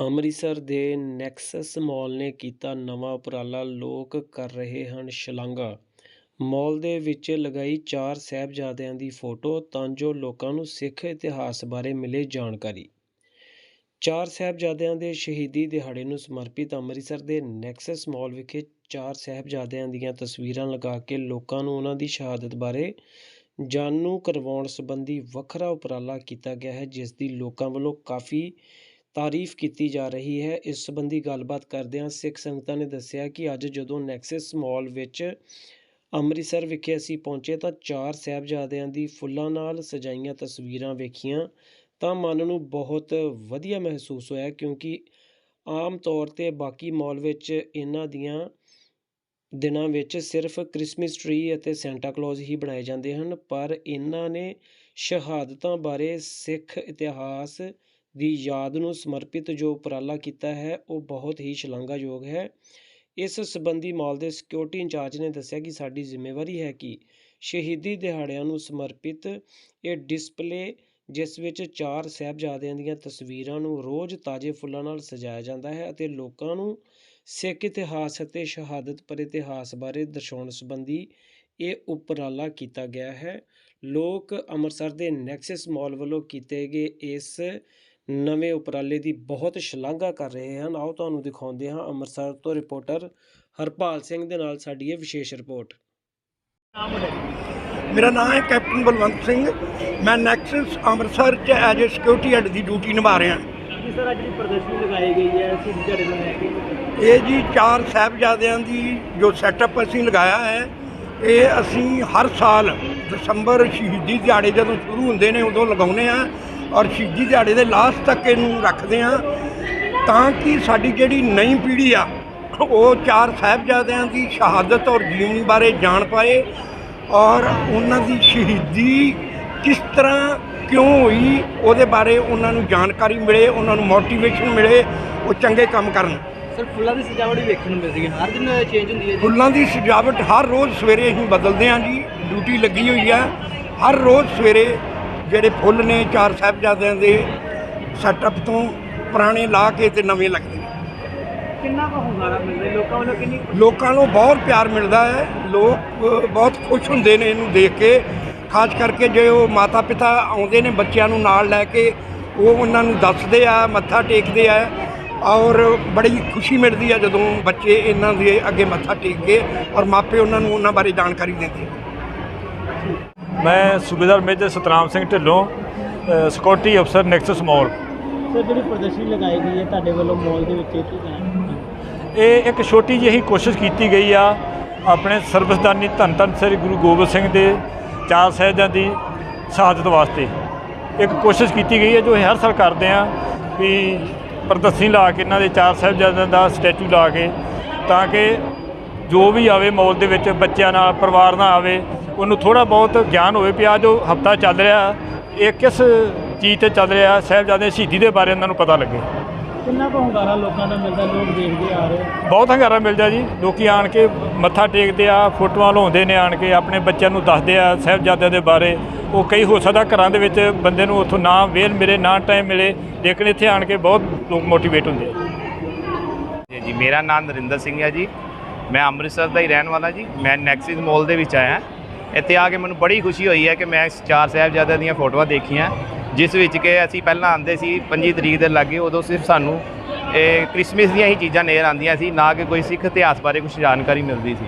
ਅੰਮ੍ਰਿਤਸਰ ਦੇ ਨੈਕਸਸ ਮਾਲ ਨੇ ਕੀਤਾ ਨਵਾਂ ਉਪਰਾਲਾ। ਲੋਕ ਕਰ ਰਹੇ ਹਨ ਸ਼ਲਾਘਾ। ਮਾਲ ਦੇ ਵਿੱਚ ਲਗਾਈ ਚਾਰ ਸਾਹਿਬਜ਼ਾਦਿਆਂ ਦੀ ਫੋਟੋ, ਤਾਂ ਜੋ ਲੋਕਾਂ ਨੂੰ ਸਿੱਖ ਇਤਿਹਾਸ ਬਾਰੇ ਮਿਲੇ ਜਾਣਕਾਰੀ। ਚਾਰ ਸਾਹਿਬਜ਼ਾਦਿਆਂ ਦੇ ਸ਼ਹੀਦੀ ਦਿਹਾੜੇ ਨੂੰ ਸਮਰਪਿਤ ਅੰਮ੍ਰਿਤਸਰ ਦੇ ਨੈਕਸਸ ਮਾਲ ਵਿਖੇ ਚਾਰ ਸਾਹਿਬਜ਼ਾਦਿਆਂ ਦੀਆਂ ਤਸਵੀਰਾਂ ਲਗਾ ਕੇ ਲੋਕਾਂ ਨੂੰ ਉਹਨਾਂ ਦੀ ਸ਼ਹਾਦਤ ਬਾਰੇ ਜਾਣੂ ਕਰਵਾਉਣ ਸੰਬੰਧੀ ਵੱਖਰਾ ਉਪਰਾਲਾ ਕੀਤਾ ਗਿਆ ਹੈ, ਜਿਸ ਦੀ ਲੋਕਾਂ ਵੱਲੋਂ ਕਾਫੀ ਤਾਰੀਫ ਕੀਤੀ ਜਾ ਰਹੀ ਹੈ। ਇਸ ਸੰਬੰਧੀ ਗੱਲਬਾਤ ਕਰਦਿਆਂ ਸਿੱਖ ਸੰਗਤਾਂ ਨੇ ਦੱਸਿਆ ਕਿ ਅੱਜ ਜਦੋਂ ਨੈਕਸਸ ਮਾਲ ਵਿੱਚ ਅੰਮ੍ਰਿਤਸਰ ਵਿਖੇ ਅਸੀਂ ਪਹੁੰਚੇ ਤਾਂ ਚਾਰ ਸਾਹਿਬਜ਼ਾਦਿਆਂ ਦੀ ਫੁੱਲਾਂ ਨਾਲ ਸਜਾਈਆਂ ਤਸਵੀਰਾਂ ਵੇਖੀਆਂ ਤਾਂ ਮਨ ਨੂੰ ਬਹੁਤ ਵਧੀਆ ਮਹਿਸੂਸ ਹੋਇਆ ਕਿਉਂਕਿ ਆਮ ਤੌਰ 'ਤੇ ਬਾਕੀ ਮਾਲ ਵਿੱਚ ਇਹਨਾਂ ਦੀਆਂ ਦਿਨਾਂ ਵਿੱਚ ਸਿਰਫ ਕ੍ਰਿਸਮਸ ਟ੍ਰੀ ਅਤੇ ਸੈਂਟਾ ਕਲੌਜ਼ ਹੀ ਬਣਾਏ ਜਾਂਦੇ ਹਨ। ਪਰ ਇਹਨਾਂ ਨੇ ਸ਼ਹਾਦਤਾਂ ਬਾਰੇ ਸਿੱਖ ਇਤਿਹਾਸ ਦੀ ਯਾਦ ਨੂੰ ਸਮਰਪਿਤ ਜੋ ਉਪਰਾਲਾ ਕੀਤਾ ਹੈ, ਉਹ ਬਹੁਤ ਹੀ ਸ਼ਲਾਘਾਯੋਗ ਹੈ। ਇਸ ਸੰਬੰਧੀ ਮਾਲ ਦੇ ਸਿਕਿਉਰਿਟੀ ਇੰਚਾਰਜ ਨੇ ਦੱਸਿਆ ਕਿ ਸਾਡੀ ਜ਼ਿੰਮੇਵਾਰੀ ਹੈ ਕਿ ਸ਼ਹੀਦੀ ਦਿਹਾੜਿਆਂ ਨੂੰ ਸਮਰਪਿਤ ਇਹ ਡਿਸਪਲੇ ਜਿਸ ਵਿੱਚ ਚਾਰ ਸਾਹਿਬਜ਼ਾਦਿਆਂ ਦੀਆਂ ਤਸਵੀਰਾਂ ਨੂੰ ਰੋਜ਼ ਤਾਜ਼ੇ ਫੁੱਲਾਂ ਨਾਲ ਸਜਾਇਆ ਜਾਂਦਾ ਹੈ ਅਤੇ ਲੋਕਾਂ ਨੂੰ ਸਿੱਖ ਇਤਿਹਾਸ ਅਤੇ ਸ਼ਹਾਦਤ ਪਰ ਇਤਿਹਾਸ ਬਾਰੇ ਦਰਸਾਉਣ ਸੰਬੰਧੀ ਇਹ ਉਪਰਾਲਾ ਕੀਤਾ ਗਿਆ ਹੈ। ਲੋਕ ਅੰਮ੍ਰਿਤਸਰ ਦੇ ਨੈਕਸਸ ਮਾਲ ਵੱਲੋਂ ਕੀਤੇ ਗਏ ਇਸ ਨਵੇਂ ਉਪਰਾਲੇ ਦੀ ਬਹੁਤ ਸ਼ਲਾਘਾ ਕਰ ਰਹੇ ਹਨ। ਆਓ ਤੁਹਾਨੂੰ ਦਿਖਾਉਂਦੇ ਹਾਂ ਅੰਮ੍ਰਿਤਸਰ ਤੋਂ ਰਿਪੋਰਟਰ ਹਰਪਾਲ ਸਿੰਘ ਦੇ ਨਾਲ ਸਾਡੀ ਇਹ ਵਿਸ਼ੇਸ਼ ਰਿਪੋਰਟ। ਮੇਰਾ ਨਾਮ ਹੈ ਕੈਪਟਨ ਬਲਵੰਤ ਸਿੰਘ। ਮੈਂ ਨੈਕਸਸ ਅੰਮ੍ਰਿਤਸਰ ਚ ਐਜ ਏ ਸਿਕਿਉਰਿਟੀ ਹੈਡ ਦੀ ਡਿਊਟੀ ਨਿਭਾ ਰਿਹਾ। ਜੀ ਸਰ ਅੱਜ ਦੀ ਪ੍ਰਦਰਸ਼ਨੀ ਲਗਾਈ ਗਈ ਹੈ। ਸਿੱਖ ਝੜੇ ਨੂੰ ਲੈ ਕੇ। ਇਹ ਜੀ ਚਾਰ ਸਾਹਿਬਜ਼ਾਦਿਆਂ ਦੀ ਜੋ ਸੈਟਅਪ ਅਸੀਂ ਲਗਾਇਆ ਹੈ ਇਹ ਅਸੀਂ ਹਰ ਸਾਲ ਦਸੰਬਰ ਸ਼ਹੀਦੀ ਦਿਹਾੜੇ ਜਦੋਂ ਸ਼ੁਰੂ ਹੁੰਦੇ ਨੇ ਉਦੋਂ ਲਗਾਉਂਦੇ ਆ ਔਰ ਸ਼ਹੀਦੀ ਦਿਹਾੜੇ ਦੇ ਲਾਸਟ ਤੱਕ ਇਹਨੂੰ ਰੱਖਦੇ ਆ ਤਾਂ ਕਿ ਸਾਡੀ ਜਿਹੜੀ ਨਈ ਪੀੜ੍ਹੀ ਆ ਉਹ ਚਾਰ ਸਾਹਿਬਜ਼ਾਦਿਆਂ ਦੀ ਸ਼ਹਾਦਤ ਔਰ ਜੀਵਨੀ ਬਾਰੇ ਜਾਣ ਪਾਏ ਔਰ ਉਹਨਾਂ ਦੀ ਸ਼ਹੀਦੀ ਕਿਸ ਤਰ੍ਹਾਂ ਕਿਉਂ ਹੋਈ ਉਹਦੇ ਬਾਰੇ ਉਹਨਾਂ ਨੂੰ ਜਾਣਕਾਰੀ ਮਿਲੇ ਉਹਨਾਂ ਨੂੰ ਮੋਟੀਵੇਸ਼ਨ ਮਿਲੇ ਉਹ ਚੰਗੇ ਕੰਮ ਕਰਨ। ਸਰ ਫੁੱਲਾਂ ਦੀ ਸਜਾਵਟ ਵੀ ਵੇਖਣ ਨੂੰ ਮਿਲਦੀ ਹੈ। ਹਰ ਦਿਨ ਚੇਂਜ ਹੁੰਦੀ ਹੈ ਜੀ। ਫੁੱਲਾਂ ਦੀ ਸਜਾਵਟ ਹਰ ਰੋਜ਼ ਸਵੇਰੇ ਅਸੀਂ ਬਦਲਦੇ ਹਾਂ ਜੀ। ਡਿਊਟੀ ਲੱਗੀ ਹੋਈ ਹੈ ਹਰ ਰੋਜ਼ ਸਵੇਰੇ ਜਿਹੜੇ ਫੁੱਲ ਨੇ ਚਾਰ ਸਾਹਿਬਜ਼ਾਦਿਆਂ ਦੇ ਸੈਟਅਪ ਤੋਂ ਪੁਰਾਣੇ ਲਾ ਕੇ ਤੇ ਨਵੇਂ ਲੱਗਦੇ ਨੇ। ਕਿੰਨਾ ਕੁ ਹੁੰਗਾਰਾ ਮਿਲਦਾ ਹੈ? ਲੋਕਾਂ ਵੱਲੋਂ ਕਿੰਨੀ ਲੋਕਾਂ ਨੂੰ ਬਹੁਤ ਪਿਆਰ ਮਿਲਦਾ ਹੈ। ਲੋਕ ਬਹੁਤ ਖੁਸ਼ ਹੁੰਦੇ ਨੇ ਇਹਨੂੰ ਦੇਖ ਕੇ। ਖਾਸ ਕਰਕੇ ਜੇ ਉਹ ਮਾਤਾ ਪਿਤਾ ਆਉਂਦੇ ਨੇ ਬੱਚਿਆਂ ਨੂੰ ਨਾਲ ਲੈ ਕੇ ਉਹ ਉਹਨਾਂ ਨੂੰ ਦੱਸਦੇ ਆ ਮੱਥਾ ਟੇਕਦੇ ਆ ਔਰ ਬੜੀ ਖੁਸ਼ੀ ਮਿਲਦੀ ਆ ਜਦੋਂ ਬੱਚੇ ਇਹਨਾਂ ਦੇ ਅੱਗੇ ਮੱਥਾ ਟੇਕ ਕੇ ਔਰ ਮਾਪੇ ਉਹਨਾਂ ਨੂੰ ਉਹਨਾਂ ਬਾਰੇ ਜਾਣਕਾਰੀ ਦਿੰਦੇ ਮੈਂ ਸੂਬੇਦਾਰ ਮੇਜਰ ਸਤਨਾਮ ਸਿੰਘ ਢਿੱਲੋਂ ਸਿਕਿਉਰਿਟੀ ਅਫਸਰ ਨੈਕਸਸ ਮਾਲ ਸਰ ਜਿਹੜੀ ਪ੍ਰਦਰਸ਼ਨੀ ਲਗਾਈ ਗਈ ਹੈ ਤੁਹਾਡੇ ਵੱਲੋਂ ਮਾਲ ਦੇ ਵਿੱਚ ਇਹ ਕੀ ਇਹ ਇੱਕ ਛੋਟੀ ਜਿਹੀ ਕੋਸ਼ਿਸ਼ ਕੀਤੀ ਗਈ ਆ ਆਪਣੇ ਸਰਬਸਦਾਨੀ ਧੰਨ ਧੰਨ ਸ੍ਰੀ ਗੁਰੂ ਗੋਬਿੰਦ ਸਿੰਘ ਦੇ ਚਾਰ ਸਾਹਿਬਾਂ ਦੀ ਸ਼ਹਾਦਤ ਵਾਸਤੇ। ਇੱਕ ਕੋਸ਼ਿਸ਼ ਕੀਤੀ ਗਈ ਹੈ ਜੋ ਹਰ ਸਾਲ ਕਰਦੇ ਆ ਵੀ ਪ੍ਰਦਰਸ਼ਨੀ ਲਾ ਕੇ ਇਹਨਾਂ ਦੇ ਚਾਰ ਸਾਹਿਬਜ਼ਾਦਿਆਂ ਦਾ ਸਟੈਚੂ ਲਾ ਕੇ ਤਾਂ ਕਿ ਜੋ ਵੀ ਆਵੇ ਮੌਲ ਦੇ ਵਿੱਚ ਬੱਚਿਆਂ ਨਾਲ ਪਰਿਵਾਰ ਨਾਲ ਆਵੇ ਉਹਨੂੰ ਥੋੜਾ ਬਹੁਤ ਗਿਆਨ ਹੋਵੇ ਵੀ ਆ ਜੋ ਹਫਤਾ ਚੱਲ ਰਿਹਾ ਇਹ ਕਿਸ ਚੀਜ਼ ਤੇ ਚੱਲ ਰਿਹਾ ਸਾਹਿਬਜ਼ਾਦੇ ਸ਼ਹੀਦੀ ਦੇ ਬਾਰੇ ਉਹਨਾਂ ਨੂੰ ਪਤਾ ਲੱਗੇ। ਕਿੰਨਾ ਕੁ ਹੁੰਗਾਰਾ ਲੋਕਾਂ ਦਾ ਮਿਲਦਾ ਲੋਕ ਦੇਖਦੇ ਆ ਰਹੇ? ਬਹੁਤ ਹੰਗਾਰਾ ਮਿਲਦਾ ਜੀ। ਲੋਕੀ ਆਣ ਕੇ ਮੱਥਾ ਟੇਕਦੇ ਆ ਫੋਟੋਆਂ ਲਾਉਂਦੇ ਨੇ ਆਣ ਕੇ ਆਪਣੇ ਬੱਚਿਆਂ ਨੂੰ ਦੱਸਦੇ ਆ ਸਾਹਿਬਜ਼ਾਦਿਆਂ ਦੇ ਬਾਰੇ। ਉਹ ਕਈ ਹੋ ਸਕਦਾ ਘਰਾਂ ਦੇ ਵਿੱਚ ਬੰਦੇ ਨੂੰ ਉੱਥੋਂ ਨਾ ਵੇਲ ਮਿਲੇ ਨਾ ਟਾਈਮ ਮਿਲੇ ਲੇਕਿਨ ਇੱਥੇ ਆਣ ਕੇ ਬਹੁਤ ਲੋਕ ਮੋਟੀਵੇਟ ਹੁੰਦੇ ਆ। ਜੀ ਜੀ ਮੇਰਾ ਨਾਮ ਨਰਿੰਦਰ ਸਿੰਘ ਹੈ ਜੀ। ਮੈਂ ਅੰਮ੍ਰਿਤਸਰ ਦਾ ਹੀ ਰਹਿਣ ਵਾਲਾ ਜੀ। ਮੈਂ ਨੈਕਸਿਸ ਮਾਲ ਦੇ ਵਿੱਚ ਆਇਆ। ਇੱਥੇ ਆ ਕੇ ਮੈਨੂੰ ਬੜੀ ਖੁਸ਼ੀ ਹੋਈ ਹੈ ਕਿ ਮੈਂ ਚਾਰ ਸਾਹਿਬਜ਼ਾਦਿਆਂ ਦੀਆਂ ਫੋਟੋਆਂ ਦੇਖੀਆਂ। ਜਿਸ ਵਿੱਚ ਕਿ ਅਸੀਂ ਪਹਿਲਾਂ ਆਂਦੇ ਸੀ 25 ਤਰੀਕ ਦੇ ਲਾਗੇ, ਉਦੋਂ ਸਿਰਫ ਸਾਨੂੰ ਇਹ ਕ੍ਰਿਸਮਸ ਦੀਆਂ ਹੀ ਚੀਜ਼ਾਂ ਨਜ਼ਰ ਆਉਂਦੀਆਂ ਸੀ, ਨਾ ਕਿ ਕੋਈ ਸਿੱਖ ਇਤਿਹਾਸ ਬਾਰੇ ਕੁਝ ਜਾਣਕਾਰੀ ਮਿਲਦੀ ਸੀ।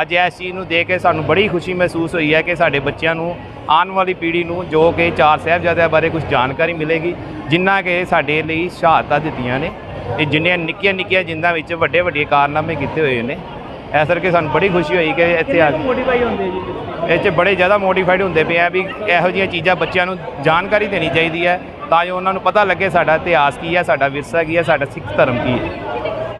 ਅੱਜ ਇਸ ਚੀਜ਼ ਨੂੰ ਦੇਖ ਕੇ ਸਾਨੂੰ ਬੜੀ ਖੁਸ਼ੀ ਮਹਿਸੂਸ ਹੋਈ ਹੈ ਕਿ ਸਾਡੇ ਬੱਚਿਆਂ ਨੂੰ ਆਉਣ ਵਾਲੀ ਪੀੜ੍ਹੀ ਨੂੰ ਜੋ ਕਿ ਚਾਰ ਸਾਹਿਬਜ਼ਾਦਿਆਂ ਬਾਰੇ ਕੁਝ ਜਾਣਕਾਰੀ ਮਿਲੇਗੀ ਜਿੰਨਾ ਕਿ ਸਾਡੇ ਲਈ ਸ਼ਹਾਦਤਾਂ ਦਿੱਤੀਆਂ ਨੇ। ਇਹ ਜਿੰਨੀਆਂ ਨਿੱਕੀਆਂ ਨਿੱਕੀਆਂ ਜਿੰਦਾਂ ਵਿੱਚ ਵੱਡੇ ਵੱਡੇ ਕਾਰਨਾਮੇ ਕੀਤੇ ਹੋਏ ਨੇ। ਇਸ ਕਰਕੇ ਸਾਨੂੰ ਬੜੀ ਖੁਸ਼ੀ ਹੋਈ ਕਿ ਇੱਥੇ ਆ ਮੋਟੀਫਾਈ ਹੁੰਦੇ ਜੀ ਇਹ 'ਚ ਬੜੇ ਜ਼ਿਆਦਾ ਮੋਡੀਫਾਈਡ ਹੁੰਦੇ ਪਏ ਆ ਵੀ ਇਹੋ ਜਿਹੀਆਂ ਚੀਜ਼ਾਂ ਬੱਚਿਆਂ ਨੂੰ ਜਾਣਕਾਰੀ ਦੇਣੀ ਚਾਹੀਦੀ ਹੈ ਤਾਂ ਜੋ ਉਹਨਾਂ ਨੂੰ ਪਤਾ ਲੱਗੇ ਸਾਡਾ ਇਤਿਹਾਸ ਕੀ ਹੈ ਸਾਡਾ ਵਿਰਸਾ ਕੀ ਹੈ ਸਾਡਾ ਸਿੱਖ ਧਰਮ ਕੀ ਹੈ।